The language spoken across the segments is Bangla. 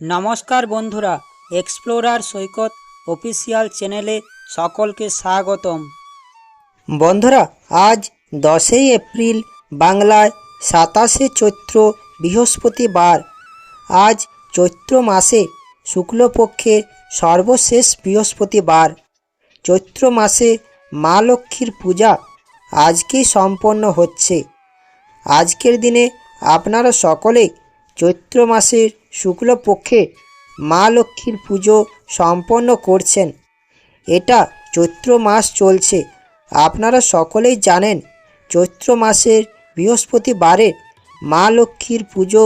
নমস্কার বন্ধুরা এক্সপ্লোরার সৈকত অফিসিয়াল চ্যানেলে সকলকে স্বাগতম। বন্ধুরা, আজ দশই এপ্রিল, বাংলায় সাতাশে চৈত্র বৃহস্পতিবার। আজ চৈত্র মাসে শুক্লপক্ষের সর্বশেষ বৃহস্পতিবার। চৈত্র মাসে মা লক্ষ্মীর পূজা আজকেই সম্পন্ন হচ্ছে। আজকের দিনে আপনারা সকলে চৈত্র মাসের শুক্লপক্ষে মা লক্ষ্মীর পুজো সম্পন্ন করছেন। এটা চৈত্র মাস চলছে। আপনারা সকলেই জানেন, চৈত্র মাসের বৃহস্পতিবারে মা লক্ষ্মীর পুজো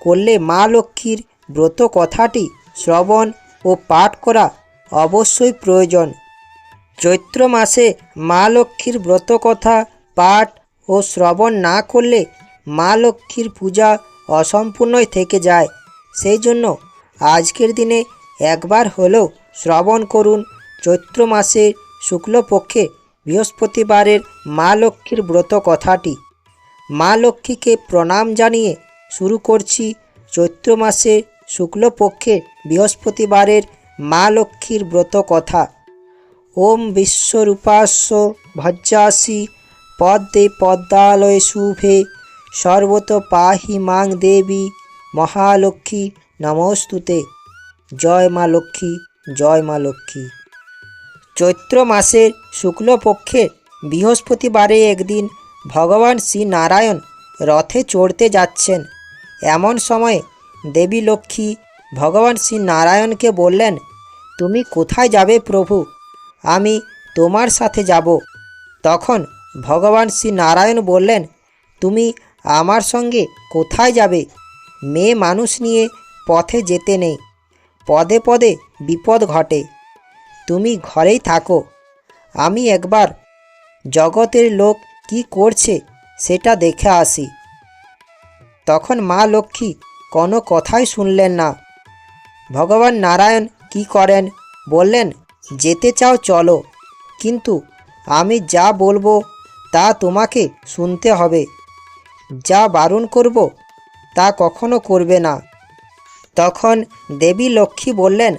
করলে মা লক্ষ্মীর ব্রত কথাটি শ্রবণ ও পাঠ করা অবশ্যই প্রয়োজন। চৈত্র মাসে মা লক্ষ্মীর ব্রত কথা, পাঠ ও শ্রবণ না করলে মা লক্ষ্মীর পূজা অসম্পূর্ণই থেকে যায়। সেই জন্য আজকের দিনে একবার হলেও শ্রবণ করুন চৈত্র মাসের শুক্লপক্ষে বৃহস্পতিবারের মা লক্ষ্মীর ব্রত কথাটি। মা লক্ষ্মীকে প্রণাম জানিয়ে শুরু করছি চৈত্র মাসে শুক্লপক্ষে বৃহস্পতিবারের মা লক্ষ্মীর ব্রত কথা। ওম বিশ্বরূপাস্য ভজ্জাসি পদ্মে পদ্মালয়ে শুভে সর্বত পাহি মাং দেবী মহালক্ষ্মী, নমস্তুতে। জয় মা লক্ষ্মী, জয় মা লক্ষ্মী। চৈত্র মাসের শুক্লপক্ষে বৃহস্পতিবারে একদিন ভগবান শ্রী নারায়ণ রথে চড়তে যাচ্ছেন। এমন সময় দেবী লক্ষ্মী ভগবান শ্রী নারায়ণকে বললেন, তুমি কোথায় যাবে প্রভু? আমি তোমার সাথে যাব। তখন ভগবান শ্রী নারায়ণ বললেন, তুমি আমার সঙ্গে কোথায় যাবে? মেয়ে মানুষ নিয়ে পথে যেতে নেই। পদে পদে বিপদ ঘটে। তুমি ঘরেই থাকো। আমি একবার জগতের লোক কি করছে সেটা দেখে আসি। তখন মা লক্ষ্মী কোনো কথাই শুনলেন না। ভগবান নারায়ণ কি করেন? বললেন, যেতে চাও চলো। কিন্তু আমি যা বলব তা তোমাকে শুনতে হবে। যা বারণ করব তা কখনো করবে না। তখন দেবী লক্ষ্মী বললেন,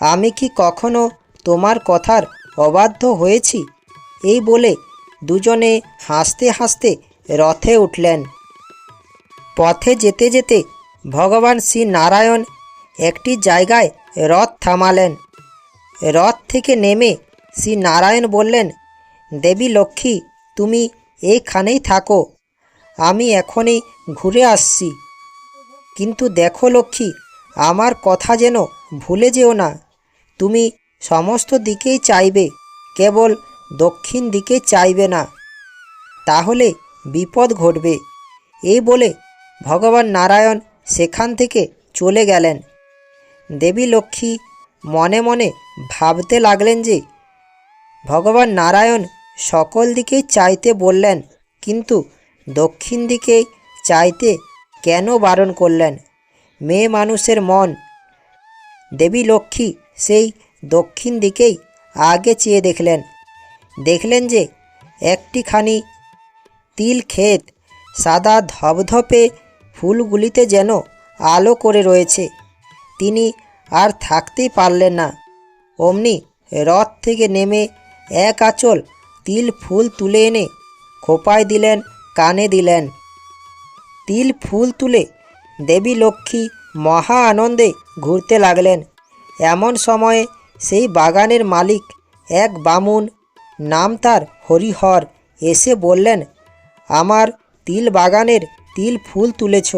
আমি কি কখনো তোমার কথার অবাধ্য হয়েছি? এই বলে দুজনে হাসতে হাসতে রথে উঠলেন। পথে যেতে যেতে ভগবান শ্রী নারায়ণ একটি জায়গায় রথ থামালেন। রথ থেকে নেমে শ্রী নারায়ণ বললেন, দেবী লক্ষ্মী, তুমি এইখানেই থাকো। আমি এখনই ঘুরে আসছি। কিন্তু দেখো লক্ষ্মী, আমার কথা যেন ভুলে যেও না। তুমি সমস্ত দিকেই চাইবে, কেবল দক্ষিণ দিকে চাইবে না। তাহলে বিপদ ঘটবে। এই বলে ভগবান নারায়ণ সেখান থেকে চলে গেলেন। দেবী লক্ষ্মী মনে মনে ভাবতে লাগলেন যে, ভগবান নারায়ণ সকল দিকেই চাইতে বললেন, কিন্তু দক্ষিণ দিকে চাইতে কেন বারণ করলেন? মেয়ে মানুষের মন। দেবী লক্ষ্মী সেই দক্ষিণ দিকেই আগে চেয়ে দেখলেন। দেখলেন যে একটিখানি তিল ক্ষেত সাদা ধপধপে ফুলগুলিতে যেন আলো করে রয়েছে। তিনি আর থাকতেই পারলেন না। অমনি রথ থেকে নেমে এক আঁচল তিল ফুল তুলে এনে খোপায় দিলেন, কানে দিলেন। তিল ফুল তুলে দেবী লক্ষ্মী মহা আনন্দে ঘুরতে লাগলেন। এমন সময়ে সেই বাগানের মালিক এক বামুন, নাম তার হরিহর, এসে বললেন, আমার তিল বাগানের তিল ফুল তুলেছ,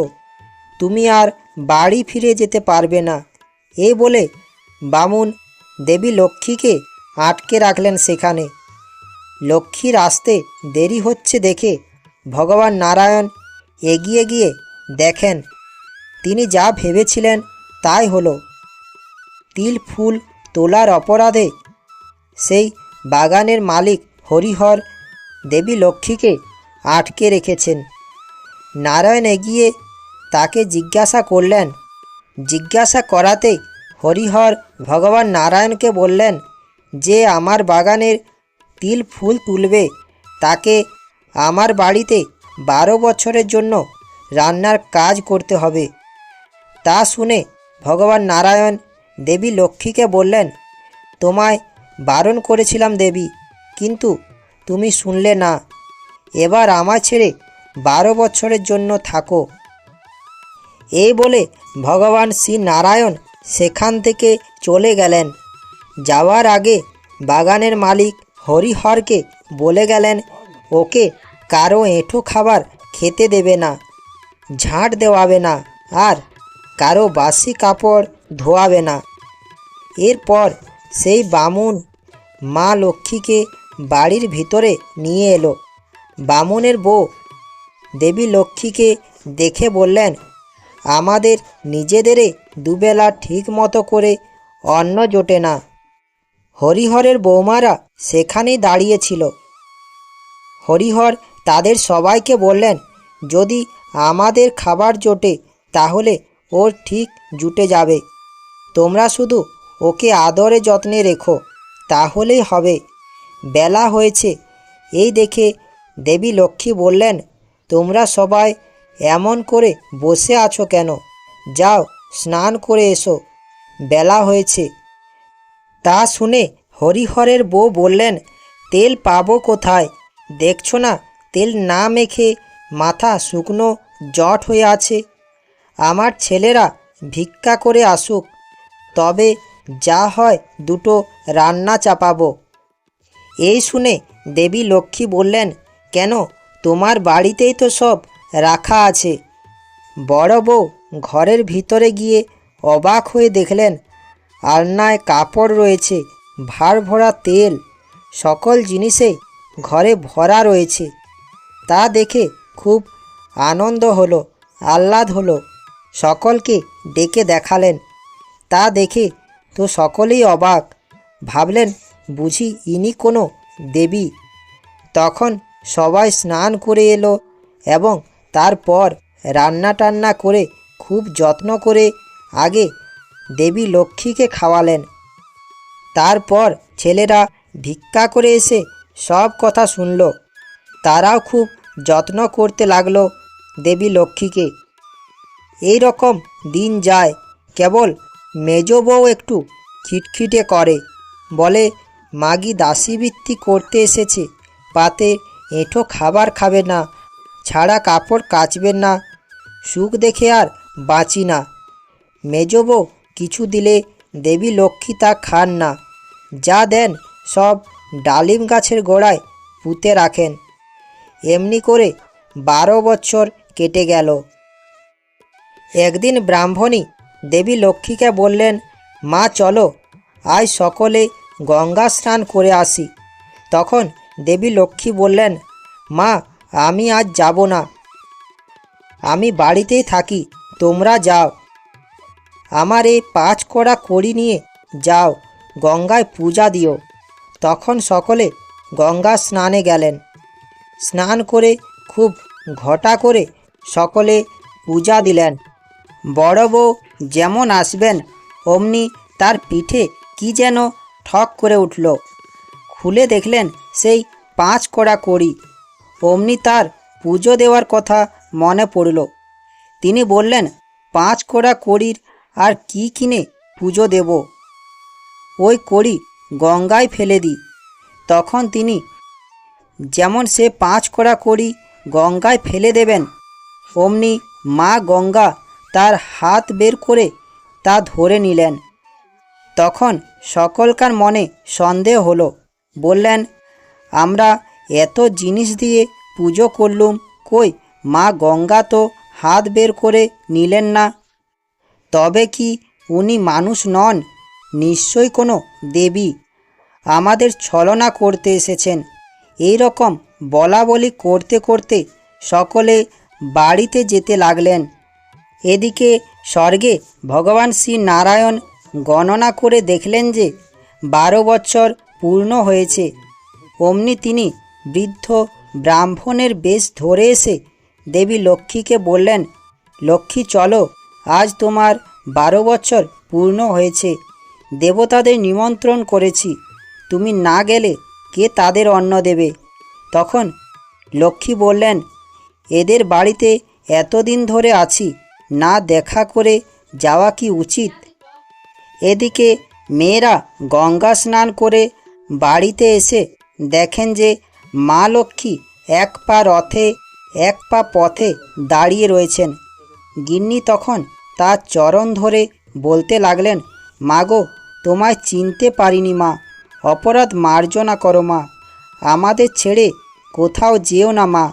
তুমি আর বাড়ি ফিরে যেতে পারবে না। এই বলে বামুন দেবী লক্ষ্মীকে আটকে রাখলেন সেখানে। লক্ষ্মীর আসতে দেরি হচ্ছে দেখে ভগবান নারায়ণ এগিয়ে গিয়ে দেখেন, তিনি যা ভেবেছিলেন তাই হলো। তিল ফুল তোলার অপরাধে সেই বাগানের মালিক হরিহর দেবী লক্ষ্মীকে আটকে রেখেছেন। নারায়ণ এগিয়ে তাকে জিজ্ঞাসা করলেন, জিজ্ঞাসা করাতে হরিহর ভগবান নারায়ণকে বললেন যে আমার বাগানের তিল ফুল তুলবে, তাকে আমার বাড়িতে বারো বছরের জন্য রান্নার কাজ করতে হবে। তা শুনে ভগবান নারায়ণ দেবী লক্ষ্মীকে বললেন, তোমায় বারণ করেছিলাম দেবী, কিন্তু তুমি শুনলে না। এবার আমার ছেড়ে বারো বছরের জন্য থাকো এই বলে ভগবান শ্রী নারায়ণ সেখান থেকে চলে গেলেন। যাওয়ার আগে বাগানের মালিক হরিহরকে বলে গেলেন, ওকে কারও এঁঠো খাবার খেতে দেবে না, ঝাঁট দেওয়াবে না আর কারও বাসি কাপড় ধোয়াবে না। এরপর সেই বামুন মা লক্ষ্মীকে বাড়ির ভিতরে নিয়ে এলো। বামুনের বউ দেবী লক্ষ্মীকে দেখে বললেন, আমাদের নিজেদেরে দুবেলা ঠিক মতো করে অন্ন জোটে না। হরিহরের বৌমারা সেখানেই দাঁড়িয়েছিল হরিহর তাদের সবাইকে বললেন, যদি আমাদের খাবার জোটে, তাহলে ওর ঠিক জুটে যাবে। তোমরা শুধু ওকে আদরে যত্নে রেখো, তাহলেই হবে। বেলা হয়েছে। এই দেখে দেবী লক্ষ্মী বললেন, তোমরা সবাই এমন করে বসে আছো কেন? যাও, স্নান করে এসো। বেলা হয়েছে তা শুনে হরিহরের বউ বললেন, তেল পাবো কোথায়? দেখছ না তেল না মেখে মাথা শুকনো জট হয়ে আছে। আমার ছেলেরা ভিক্ষা করে আসুক, তবে যা হয় দুটো রান্না চাপাবো। এই শুনে দেবী লক্ষ্মী বললেন, কেন? তোমার বাড়িতেই তো সব রাখা আছে। বড় বউ ঘরের ভিতরে গিয়ে অবাক হয়ে দেখলেন, আলনায় কাপড় রয়েছে, ভার ভরা তেল, সকল জিনিসেই ঘরে ভরা রয়েছে। তা দেখে খুব আনন্দ হলো, আহ্লাদ হলো। সকলকে ডেকে দেখালেন। তা দেখে তো সকলেই অবাক। ভাবলেন, বুঝি ইনি কোনো দেবী। তখন সবাই স্নান করে এলো এবং তারপর রান্না টান্না করে খুব যত্ন করে আগে দেবী লক্ষ্মীকে খাওয়ালেন। তারপর ছেলেরা ভিক্ষা করে এসে সব কথা শুনল। তারাও খুব যত্ন করতে লাগল দেবী লক্ষ্মীকে। এই রকম দিন যায়, কেবল মেজ বউ একটু খিটখিটে করে। বলে, মাগি দাসীবৃত্তি করতে এসেছে, পাতে এঁঠো খাবার খাবে না, ছাড়া কাপড় কাচবেন না, সুখ দেখে আর বাঁচি না। মেজ বউ কিছু দিলে দেবী লক্ষ্মী তা খান না, যা দেন সব ডালিম গাছের গোড়ায় পুঁতে রাখেন। এমনি করে বারো বছর কেটে গেল। একদিন ব্রাহ্মণী দেবী লক্ষ্মীকে বললেন, মা, চলো আজ সকলে গঙ্গা স্নান করে আসি। তখন দেবী লক্ষ্মী বললেন, মা, আমি আজ যাব না। আমি বাড়িতেই থাকি, তোমরা যাও। আমার এই পাঁচ কড়া কড়ি নিয়ে যাও, গঙ্গায় পূজা দিও। তখন সকলে গঙ্গা স্নানে গেলেন। স্নান করে, খুব ঘটা করে সকলে পূজা দিলেন। বড় বউ যেমন আসবেন, অমনি তার পিঠে কি যেন ঠক করে উঠল। খুলে দেখলেন সেই পাঁচ কড়া কড়ি। অমনি তার পুজো দেওয়ার কথা মনে পড়ল। তিনি বললেন, পাঁচ কড়া কড়ির আর কি কিনে পুজো দেব? ওই কড়ি গঙ্গায় ফেলে দিই। তখন তিনি যেমন সে পাঁচ কড়া কড়ি গঙ্গায় ফেলে দেবেন, অমনি মা গঙ্গা তার হাত বের করে তা ধরে নিলেন। তখন সকলকার মনে সন্দেহ হলো, বললেন, আমরা এত জিনিস দিয়ে পুজো করলুম, কই মা গঙ্গা তো হাত বের করে নিলেন না। তবে কি উনি মানুষ নন? নিশ্চয়ই কোনো দেবী আমাদের ছলনা করতে এসেছেন। এই রকম বলা বলি করতে করতে সকলে বাড়িতে যেতে লাগলেন। এদিকে স্বর্গে ভগবান শ্রী নারায়ণ গণনা করে দেখলেন যে বারো বছর পূর্ণ হয়েছে। অমনি তিনি বৃদ্ধ ব্রাহ্মণের বেশ ধরে এসে দেবী লক্ষ্মীকে বললেন, লক্ষ্মী, চলো, আজ তোমার বারো বছর পূর্ণ হয়েছে। দেবতাদের নিমন্ত্রণ করেছি। তুমি না গেলে কে তাদের অন্ন দেবে? তখন লক্ষ্মী বললেন, এদের বাড়িতে এতদিন ধরে আছি, না দেখা করে যাওয়া কি উচিত? এদিকে মেয়েরা গঙ্গা স্নান করে বাড়িতে এসে দেখেন যে মা লক্ষ্মী এক পা রথে, এক পা পথে দাঁড়িয়ে রয়েছেন। গিন্নি তখন তার চরণ ধরে বলতে লাগলেন মাগো তোমায় চিনতে পারিনি মা অপরাধ মার্জনা করো মা। আমাদের ছেড়ে কোথাও যেও না মা।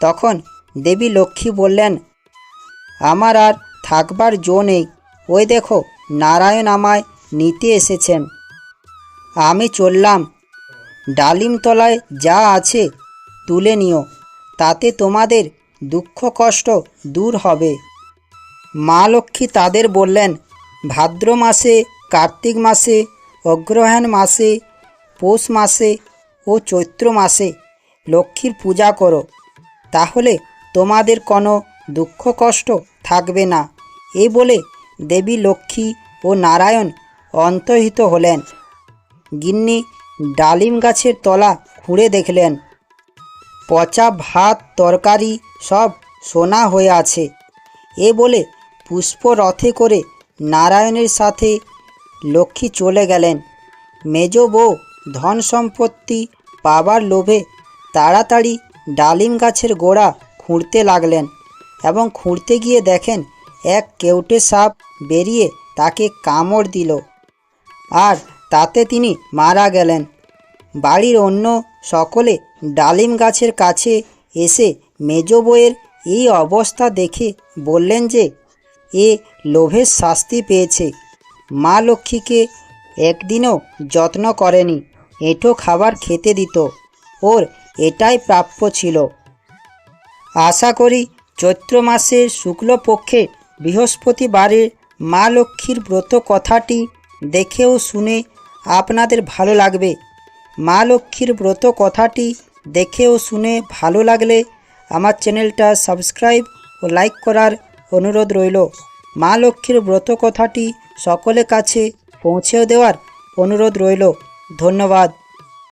তখন দেবী লক্ষ্মী বললেন, আমার আর থাকবার জো নেই। ওই দেখো নারায়ণ আমায় নিতে এসেছেন। আমি চললাম। ডালিমতলায় যা আছে তুলে নিও। তাতে তোমাদের দুঃখ কষ্ট দূর হবে। মা লক্ষ্মী তাদের বললেন, ভাদ্র মাসে, কার্তিক মাসে অগ্রহায়ণ মাসে, পৌষ মাসে ও চৈত্র মাসে লক্ষ্মীর পূজা করো। তাহলে তোমাদের কোনো দুঃখ কষ্ট থাকবে না। এই বলে দেবী লক্ষ্মী ও নারায়ণ অন্তর্হিত হলেন। গিন্নি ডালিম গাছের তলা খুঁড়ে দেখলেন। পচা ভাত, তরকারি সব সোনা হয়ে আছে। এ বলে পুষ্প রথে করে নারায়ণের সাথে লক্ষ্মী চলে গেলেন। মেজ বউ ধন সম্পত্তি পাবার লোভে তাড়াতাড়ি ডালিম গাছের গোড়া খুঁড়তে লাগলেন এবং খুঁড়তে গিয়ে দেখেন এক কেউটে সাপ বেরিয়ে তাকে কামড় দিল। আর তাতে তিনি মারা গেলেন। বাড়ির অন্য সকলে ডালিম গাছের কাছে এসে মেজ বউয়ের এই অবস্থা দেখে বললেন যে, এ লোভের শাস্তি পেয়েছে। মা লক্ষ্মীকে একদিনও যত্ন করেনি। এঁটো খাবার খেতে দিত। ওর এটাই প্রাপ্য ছিল। আশা করি চৈত্র মাসের শুক্লপক্ষে বৃহস্পতিবারের মা লক্ষ্মীর ব্রত কথাটি দেখেও শুনে আপনাদের ভালো লাগবে। মা লক্ষ্মীর ব্রত কথাটি দেখেও শুনে ভালো লাগলে আমার চ্যানেলটা সাবস্ক্রাইব ও লাইক করার অনুরোধ রইল। মা লক্ষ্মীর ব্রত কথাটি সকলের কাছে পৌঁছেও দেওয়ার অনুরোধ রইল। ধন্যবাদ।